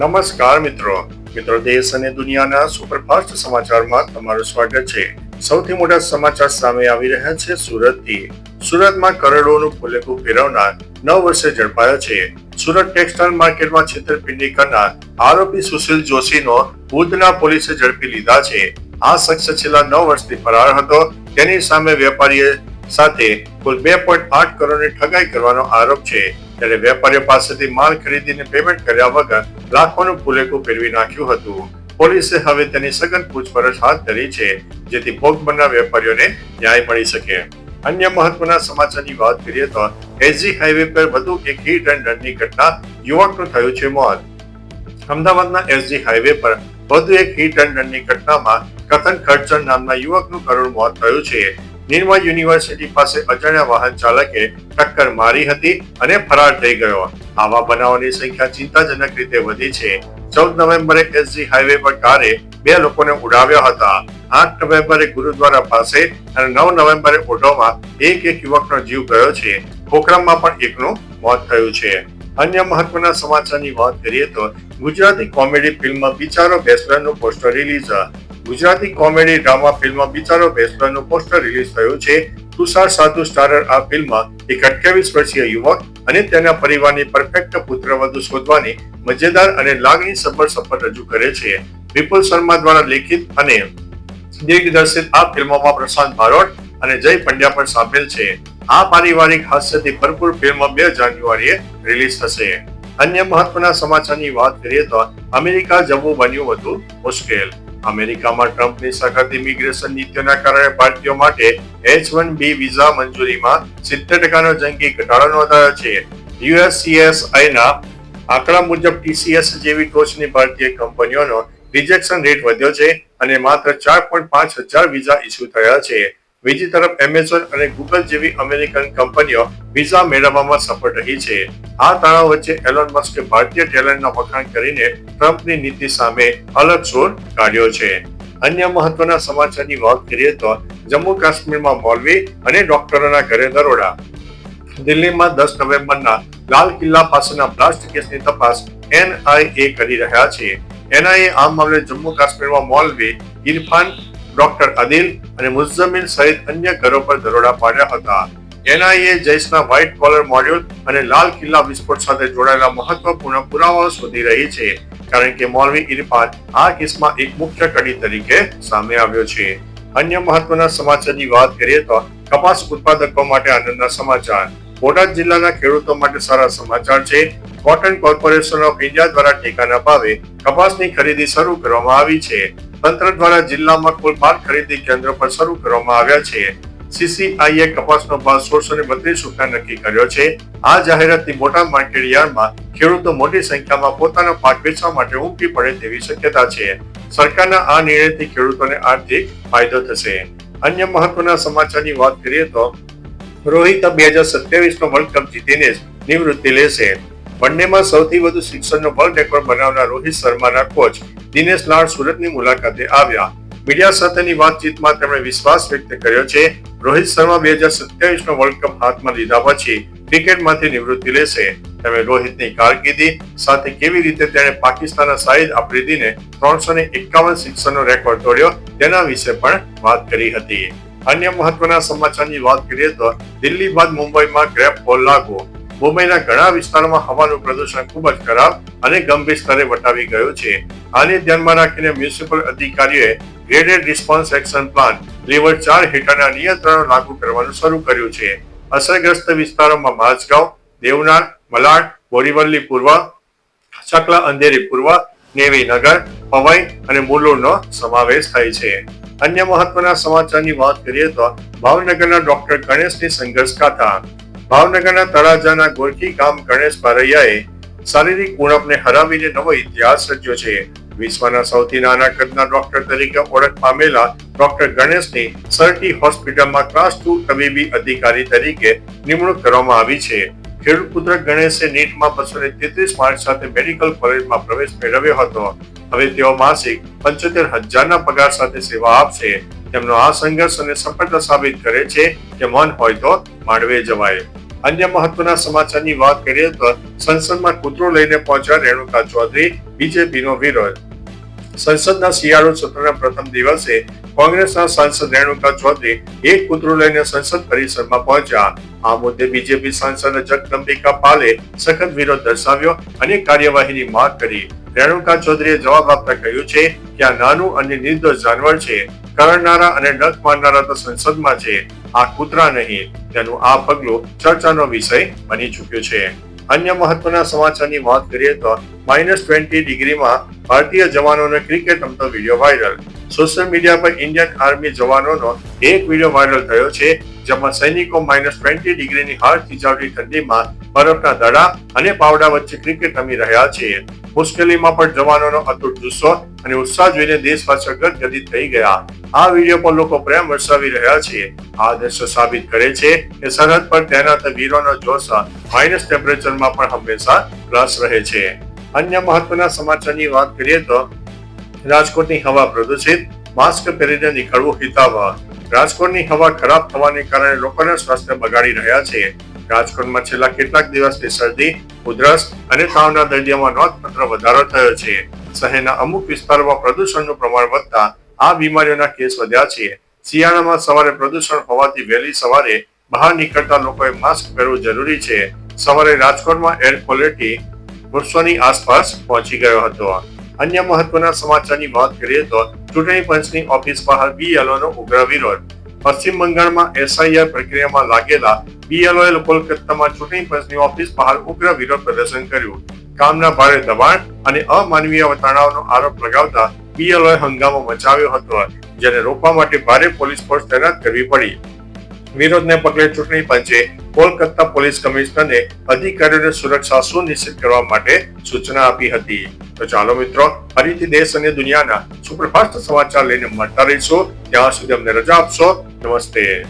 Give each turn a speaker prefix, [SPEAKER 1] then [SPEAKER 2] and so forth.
[SPEAKER 1] નમસ્કાર મિત્રો. મિત્રો દેશ અને દુનિયાના સુપરફાસ્ટ સમાચારમાં તમારું સ્વાગત છે. સૌથી મોટા સમાચાર સામે આવી રહ્યા છે સુરતથી. સુરતમાં કરોડોનું ફુલેકું ફેરવનાર નવ વર્ષે ઝડપાયો છે. સુરત ટેક્સટાઇલ માર્કેટમાં છેતરપિંડી કરનાર આરોપી સુશીલ જોશીનો ભુજના પોલીસે ઝડપી લીધા છે. આ શખ્સ છેલ્લા નવ વર્ષથી ફરાર હતો. તેની સામે વેપારીએ સાથે કુલ બે પોઈન્ટ આઠ કરોડની ઠગાઈ કરવાનો આરોપ છે. ત્યારે વેપારીઓ પાસેથી માલ ખરીદીને પેમેન્ટ કર્યા વગર લાખોનું પુલેકું ફેરવી નાખ્યું હતું. પોલીસે હવે તેની સઘન પૂછપરછ હાથ ધરી છે, જેથી ભોગ બનનાર વેપારીઓને ન્યાય મળી શકે. અન્ય મહત્વના સમાચારની વાત કરીએ તો એસજી હાઈવે પર વધુ એક હિટ એન્ડ રનની ઘટના યુવકનું થયું છે મોત. અમદાવાદના એસજી હાઈવે પર વધુ એક હિટ એન્ડ રનની ઘટનામાં કથન ખડચર નામના યુવકનું કરુણ મોત થયું છે. નિર્મા યુનિવર્સિટી પાસે અજાણ્યા વાહન ચાલકે ટક્કર મારી હતી અને ફરાર થઈ ગયો. આવા બનાવોની સંખ્યા ચિંતાજનક રીતે વધી છે. ચૌદ નવેમ્બરે એસજી હાઈવે પર કારે બે લોકોને ઉડાવ્યા હતા. આઠ નવેમ્બરે ગુરુદ્વારા પાસે અને નવ નવેમ્બરે ઓઢોમાં એક એક યુવકનો જીવ ગયો છે. પોખરણમાં પણ એકનું મોત થયું છે. અન્ય મહત્વના સમાચારની વાત કરીએ તો Gujarati comedy film Bicharo બેસલરનું poster release Gujarati comedy, drama film Bicharo બેસલરનું poster release થયું છે. તુષાર સાધુ સ્ટારર આ ફિલ્મમાં એક અઠ્યાવીસ વર્ષીય યુવક અને તેના પરિવારની પરફેક્ટ પુત્રવધુ શોધવાની મજેદાર અને લાગણી સફળ સફર રજૂ કરે છે. વિપુલ શર્મા દ્વારા લેખિત અને દિગ્દર્શિત આ ફિલ્મોમાં પ્રશાંત ભારોટ અને જય પંડ્યા પણ સામેલ છે. આ પારિવારિક હાસ્યથી ભરપૂર ફિલ્મ બે જાન્યુઆરીએ રિલીઝ થશે. અન્ય મહત્વના સમાચારની વાત કરીએ તો અમેરિકા જવું બન્યું વધુ મુશ્કેલ. અમેરિકામાં ટ્રમ્પની સખત ઇમિગ્રેશન નીતિઓના કારણે ભારતીયો માટે એચ વન બી વિઝા મંજૂરીમાં સિત્તેર ટકાનો જંગી ઘટાડો નોંધાયો છે. યુએસસીએસઆઈના આંકડા મુજબ ટીસીએસ જેવી ટોચની ભારતીય કંપનીઓનો રિજેક્શન રેટ વધ્યો છે અને માત્ર ચાર પોઈન્ટ પાંચ હજાર વિઝા ઇસ્યુ થયા છે. બીજી તરફ એમેઝોન અને ગૂગલ જેવી અમેરિકન કંપનીઓ વિઝા મેળવવામાં સફળ રહી છે. આ તણાવ વચ્ચે એલોન મસ્કે ભારતીય ટેલેન્ટના વખાણ કરીને ટ્રમ્પની નીતિ સામે અલગ સોર કાઢ્યો છે. અન્ય મહત્વના સમાચારની વાત કરીએ તો જમ્મુ કાશ્મીરમાં મોલવી અને ડોક્ટરોના ઘરે દરોડા. દિલ્હીમાં દસ નવેમ્બરના લાલ કિલ્લા પાસેના બ્લાસ્ટ કેસની તપાસ એનઆઈએ કરી રહ્યા છે. એનઆઈએ આ મામલે જમ્મુ કાશ્મીરમાં મોલવી, ઇરફાન ડોક્ટર અદિલ અને મુઝ્ઝમિલ સહિત અન્ય ઘરો પર દરોડા પાડ્યા હતા. એનઆઈએ જૈશના વ્હાઇટ કોલર મોડ્યુલ અને લાલ કિલ્લા વિસ્ફોટ સાથે જોડાયેલા મહત્વપૂર્ણ પુરાવાઓ શોધી રહી છે. કારણ કે મોલવી ઇરફાન આ કેસમાં એક મુખ્ય કડી તરીકે સામે આવ્યો છે. અન્ય મહત્વના સમાચારની વાત કરીએ તો કપાસ ઉત્પાદકો માટે આનંદના સમાચાર. બોટાદ જિલ્લાના ખેડૂતો માટે સારા સમાચાર છે. કોટન કોર્પોરેશન ઓફ ઇન્ડિયા દ્વારા ટેકાના ભાવે કપાસની ખરીદી શરૂ કરવામાં આવી છે. તંત્ર દ્વારા જિલ્લામાં કુલ બાર ખરીદી કેન્દ્રો પર શરૂ કરવામાં આવ્યા છે. સીસીઆઈએ કપાસનો ભાવ સોળસો ને બત્રીસ રૂપિયા નક્કી કર્યો છે. આ જાહેરાતથી મોટા માર્કેટ ખેડૂતો મોટી સંખ્યામાં પોતાનો પાક વેચવા માટે ઉમટી પડે તેવી શક્યતા છે. સરકારના આ નિર્ણયથી ખેડૂતોને આર્થિક ફાયદો થશે. અન્ય મહત્વના સમાચારની વાત કરીએ તો રોહિત બે હજાર સત્યાવીસ નો વર્લ્ડ કપ જીતીને નિવૃત્તિ લેશે. બંનેમાં સૌથી વધુ સિક્સરનો વર્લ્ડ રેકોર્ડ બનાવનાર રોહિત શર્માના કોચ દિનેશ લાડ સુરતની મુલાકાતે આવ્યા. મીડિયા સાથેની વાતચીતમાં તેમણે વિશ્વાસ વ્યક્ત કર્યો છે, રોહિત શર્મા બે હજાર સત્યાવીસનો વર્લ્ડ કપ હાથમાં લીધા પછી ક્રિકેટમાંથી નિવૃત્તિ લેશે. તેમણે રોહિતની કારકિર્દી સાથે કેવી રીતે તેણે પાકિસ્તાનના શાહિદ આફ્રિદીને ત્રણસો ને એકાવન સિક્સરનો રેકોર્ડ તોડ્યો તેના વિશે પણ વાત કરી હતી. અન્ય મહત્વના સમાચારની વાત કરીએ તો દિલ્હી બાદ મુંબઈમાં ગ્રેપ બોલ લાગુ મુંબઈના ઘણા વિસ્તારોમાં હવાનું પ્રદૂષણ ખૂબ જ ખરાબ અને ગંભીર સ્તરે વટાવી ગયું છે. આને ધ્યાનમાં રાખીને મ્યુનિસિપલ અધિકારીઓએ graded response action plan level ચાર હેઠળના નિયંત્રણો લાગુ કરવાનું શરૂ કર્યું છે. અસરગ્રસ્ત વિસ્તારોમાં માજગાંવ દેવનાર મલાડ, બોરીવલ્લી પૂર્વ ચકલા અંધેરી પૂર્વ નેવીનગર પવાઈ અને મુલુરનો સમાવેશ થાય છે. અન્ય મહત્વના સમાચારની વાત કરીએ તો ભાવનગરના ડોક્ટર ગણેશની સંઘર્ષ ગાથા ભાવનગરના તળાજાના ગોરખી ગામ ગણેશ પારૈયાએ શારીરિક ઉણપને હરાવીને નવો ઇતિહાસ રચ્યો છે. વિશ્વના સૌથી નાના કદના ડોક્ટર તરીકે ઓળખ પામેલા ડોક્ટર ગણેશની સરટી હોસ્પિટલમાં ક્લાસ ટુ તબીબી અધિકારી તરીકે નિમણૂક કરવામાં આવી છે. ખેડૂત પુત્ર ગણેશે નીટમાં બસો ને તેત્રીસ માર્ક સાથે મેડિકલ કોલેજમાં પ્રવેશ મેળવ્યો હતો. હવે તેઓ માસિક પંચોતેર હજારના પગાર સાથે સેવા આપશે. તેમનો આ સંઘર્ષ અને સફળતા સાબિત કરે છે કે મન હોય તો માંડવે જવાય. અન્ય મહત્વના સમાચારની વાત કરીએ તો સંસદમાં કૂતરો લઈને પહોંચ્યા રેણુકા ચૌધરી, બીજેપીનો વિરોધ. સંસદના શિયાળુ સત્રના પ્રથમ દિવસે કોંગ્રેસના સાંસદ રેણુકા ચૌધરી એક કૂતરો લઈને સંસદ પરિસરમાં પહોંચ્યા. આ મુદ્દે બીજેપી સાંસદ જગદંબિકા પાલે સખત વિરોધ દર્શાવ્યો અને કાર્યવાહીની માંગ કરી. રેણુકા ચૌધરીએ જવાબ આપતા કહ્યું છે કે આ નાનું અને નિર્દોષ જાનવર છે. કરનારા અને ડક મારનારા તો સંસદમાં છે. આ કૂતરા નહીં, તેનું આ પગલું ચર્ચાનો વિષય બની ચુક્યો છે. અન્ય મહત્વના સમાચારની વાત કરીએ તો માઇનસ ટ્વેન્ટી ડિગ્રીમાં ભારતીય જવાનોનો ક્રિકેટ રમતો વીડિયો વાયરલ સોશિયલ મીડિયા પર ઇન્ડિયન આર્મી જવાનોનો એક વીડિયો વાયરલ થયો છે. જેમાં સૈનિકો માઇનસ ટ્વેન્ટી ડિગ્રીની હાડ થીજાવતી ઠંડીમાં બરફના દડા અને પાવડા વચ્ચે ક્રિકેટ રમી રહ્યા છે મુશ્કેલીમાં પણ જવાનોનો અતૂટ જુસ્સો અને ઉત્સાહ જોઈને દેશવાસીઓ ગદગદિત થઈ ગયા. આ વીડિયો પર લોકો પ્રેમ વરસાવી રહ્યા છે. આ દ્રશ્ય સાબિત કરે છે કે સરહદ પર તૈનાત વીરોનો જોશ માઇનસ ટેમ્પરેચરમાં પણ હંમેશા રસ રહે છે. અન્ય મહત્વના સમાચારની વાત કરીએ તો રાજકોટની હવા પ્રદૂષિત, માસ્ક પહેરીને નીકળવું હિતાવહ રાજકોટની હવા ખરાબ થવાને કારણે લોકોના સ્વાસ્થ્ય બગાડી રહ્યા છે. રાજકોટમાં છેલ્લા કેટલાક દિવસથી શરદી, ઉધરસ અને તાવના દર્દીઓમાં નોંધપાત્ર વધારો થયો છે. શહેરના અમુક વિસ્તારોમાં પ્રદૂષણનું પ્રમાણ વધતા આ બીમારીઓના કેસ વધ્યા છે. શિયાળામાં સવારે પ્રદૂષણ હોવાથી વહેલી સવારે બહાર નીકળતા લોકોએ માસ્ક પહેરવું જરૂરી છે. સવારે રાજકોટમાં એર ક્વોલિટી વૃક્ષોની આસપાસ પહોંચી ગયો હતો. અન્ય મહત્વના સમાચારની વાત કરીએ તો ચૂંટણી પંચની ઓફિસ બહાર બીએલઓનો ઉગ્ર વિરોધ. પશ્ચિમ બંગાળમાં એસઆઈઆર પ્રક્રિયામાં લાગેલા બીએલઓએ કોલકાતામાં ચૂંટણી પંચની ઓફિસ બહાર ઉગ્ર વિરોધ પ્રદર્શન કર્યું. કામના ભારે દબાણ અને અમાનવીય તણાવનો આરોપ લગાવતા બીએલઓએ હંગામો મચાવ્યો હતો, જેને રોકવા માટે ભારે પોલીસ ફોર્સ તૈનાત કરવી પડી. વિરોધને પગલે ચૂંટણી પંચે કોલકાતા પોલીસ કમિશનરને અધિકારીઓને સુરક્ષા સુનિશ્ચિત કરવા માટે સૂચના આપી હતી. તો ચાલો મિત્રો, ફરીથી દેશ અને દુનિયાના સુપરફાસ્ટ સમાચાર લઈને મળતા રહીશું. ત્યાં સુધી અમને રજા આપશો. નમસ્તે.